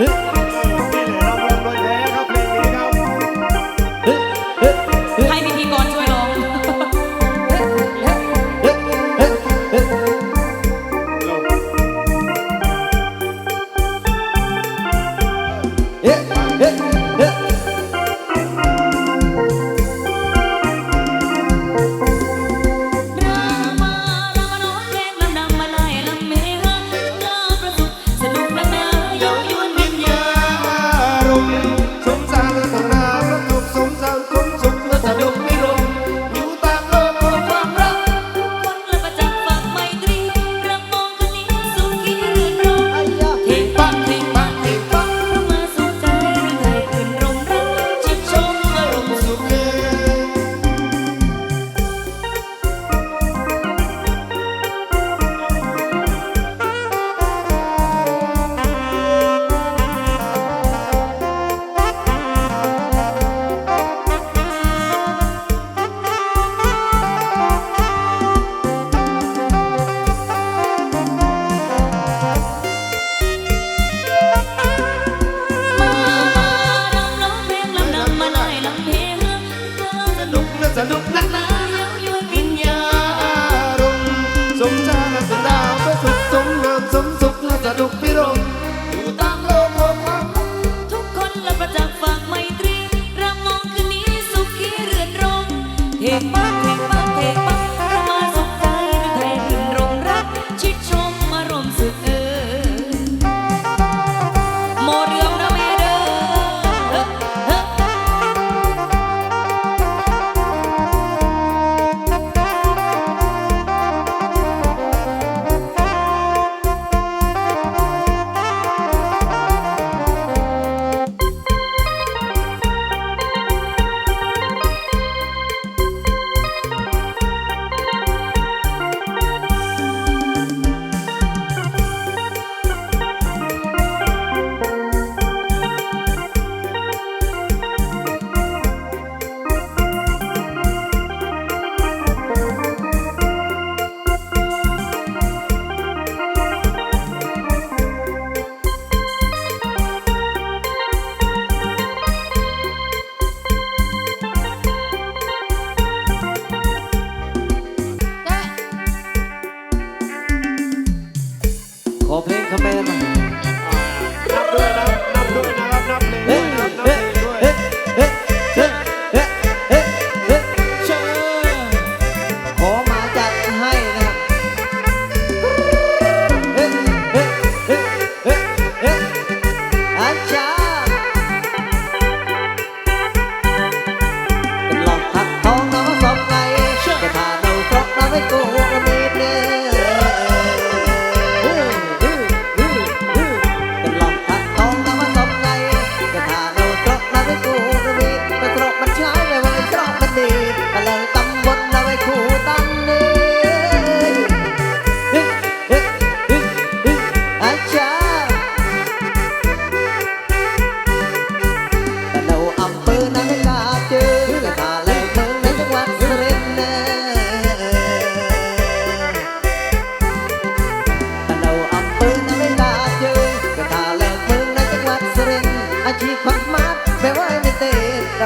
นี่ เ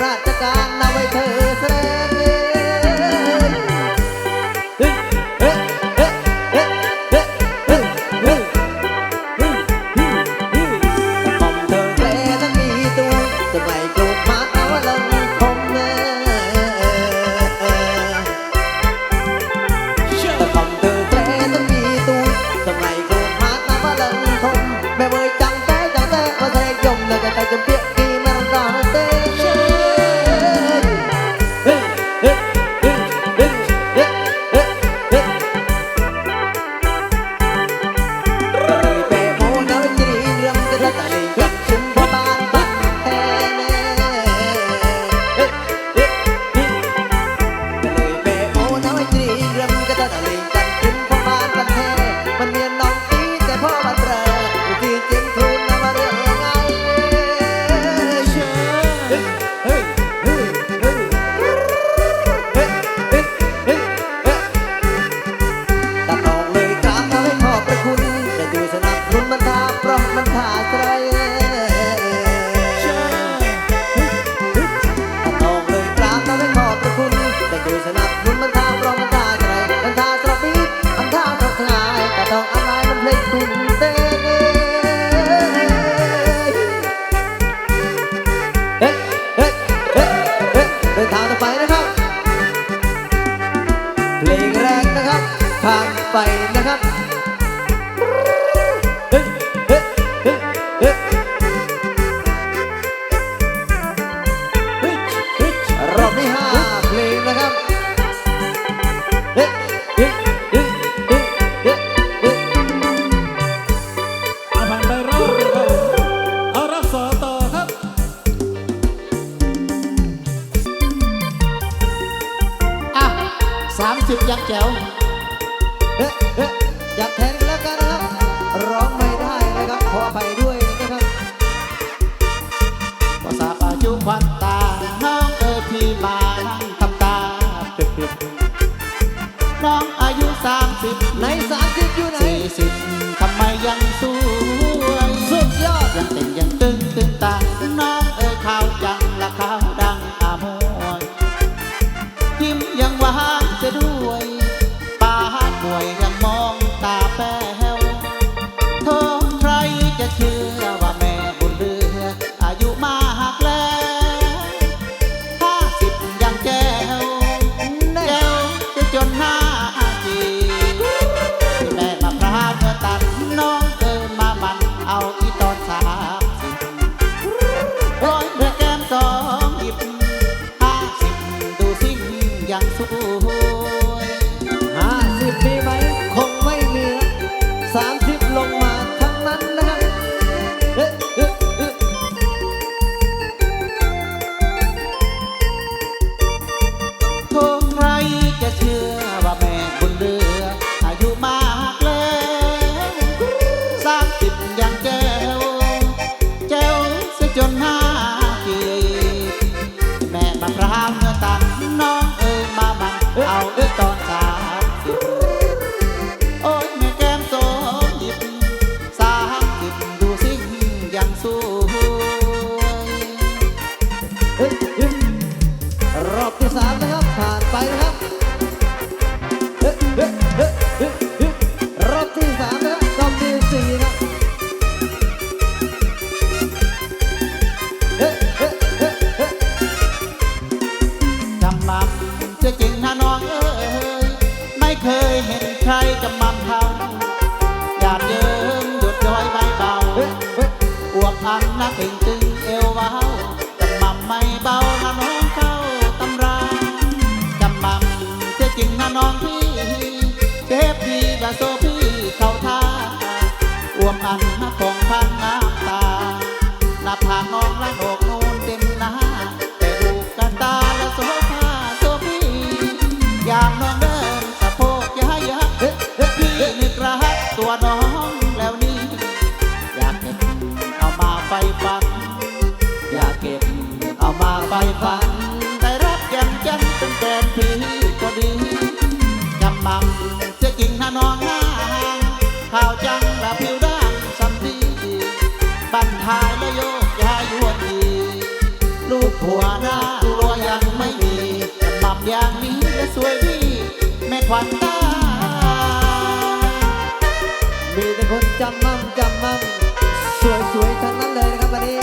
ราชการ สิบยังแจ๋วเอ๊ะเอ๊ะอยากแทนกันแล้วกันนะครับ ร้องไม่ได้นะครับขออภัยด้วยนะครับภาษาปายุควันตา น้องเอ๋ยพี่มานั่งทำตาปิดปิดน้องอายุสามสิบในสามสิบอยู่ไหนสี่สิบทำไมยังสวยสุดยอดยังเต่งยังตึงตึงตา มะพร้าวเนื้อตันน้องเอ๋ยมาบังเอาเอ้ยตอนสา มั่มจริงนะน้องเอ้ยไม่เคยเห็นใครจำมั่มเขาอยากเยิ้มหยุดย้อยใบเบาเอ๊ะเอ๊ะอวบอันนะตึงตึงเอวเบาจำมั่มไม่เบานะน้องเข้าตำราจำมั่มจะจริงนะน้องพี่เชฟพี่และโซพี่เข้าท่าอวบอันนะของพันน้ำตาหน้าผากน้องละโหก อย่างนี้และสวยดีแม่ขวัญตา มีแต่คนจำมั่มจำมั่มสวยๆทั้งนั้นเลยนะครับวันนี้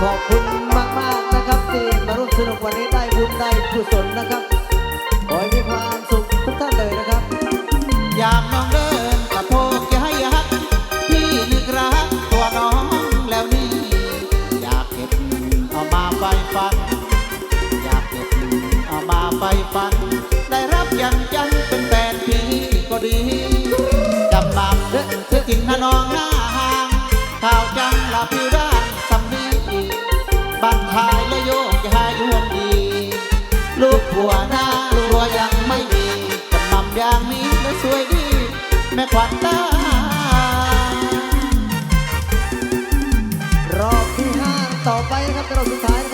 ขอบคุณมากๆนะครับที่มาร่วมสนุกวันนี้ได้บุญได้กุศลนะครับขอให้มีความสุขทุกท่านเลยนะครับ อยากน้อง ก็ดีจำมั่มเรื่อจิงนะน้องหน้าห่างข่าวจังละพี่ด้านสำนีบันทายและโยกย้ายยวนดี ลูกผัวหน้าตัวยังไม่มีจำมั่มอย่างนี้และสวยดี แม่ขวัญตารอบที่ห้าต่อไปครับรอบสุดท้าย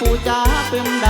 ผู้จ้าเป็นดา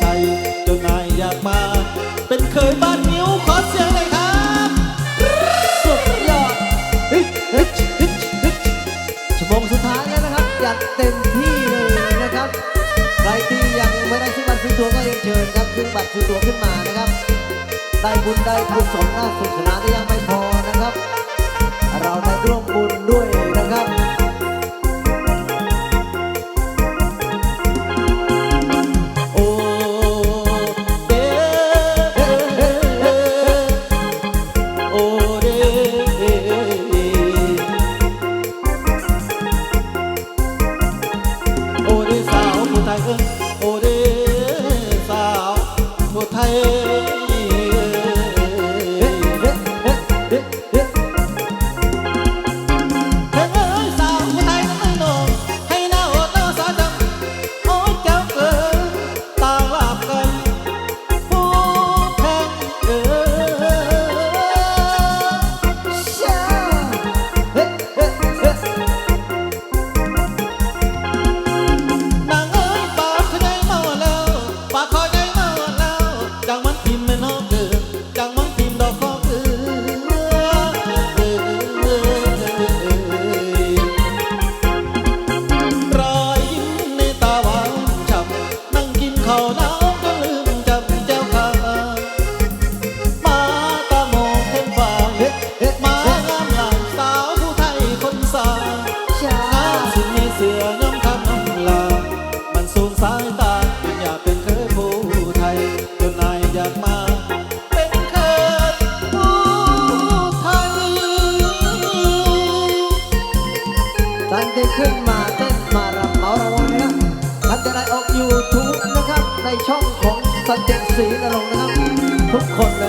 ไทยจนนายอยากมา เป็นเคยบ้านนิ้วขอเสียงเลยครับสุดยอดฮึดฮึดฮึดฮึดชั่วโมงสุดท้ายแล้วนะครับจัดเต็มที่เลยนะครับ ใครที่ยังไม่ได้ซื้อบัตรซื้อตั๋วก็ยังเชิญครับซื้อบัตรซื้อตั๋วขึ้นมานะครับ ได้บุญได้บุญสมน่าสุขสนานที่ยังไม่พอนะครับ เราได้ร่วมบุญด้วย ศรีนรงนะครับ ทุกคน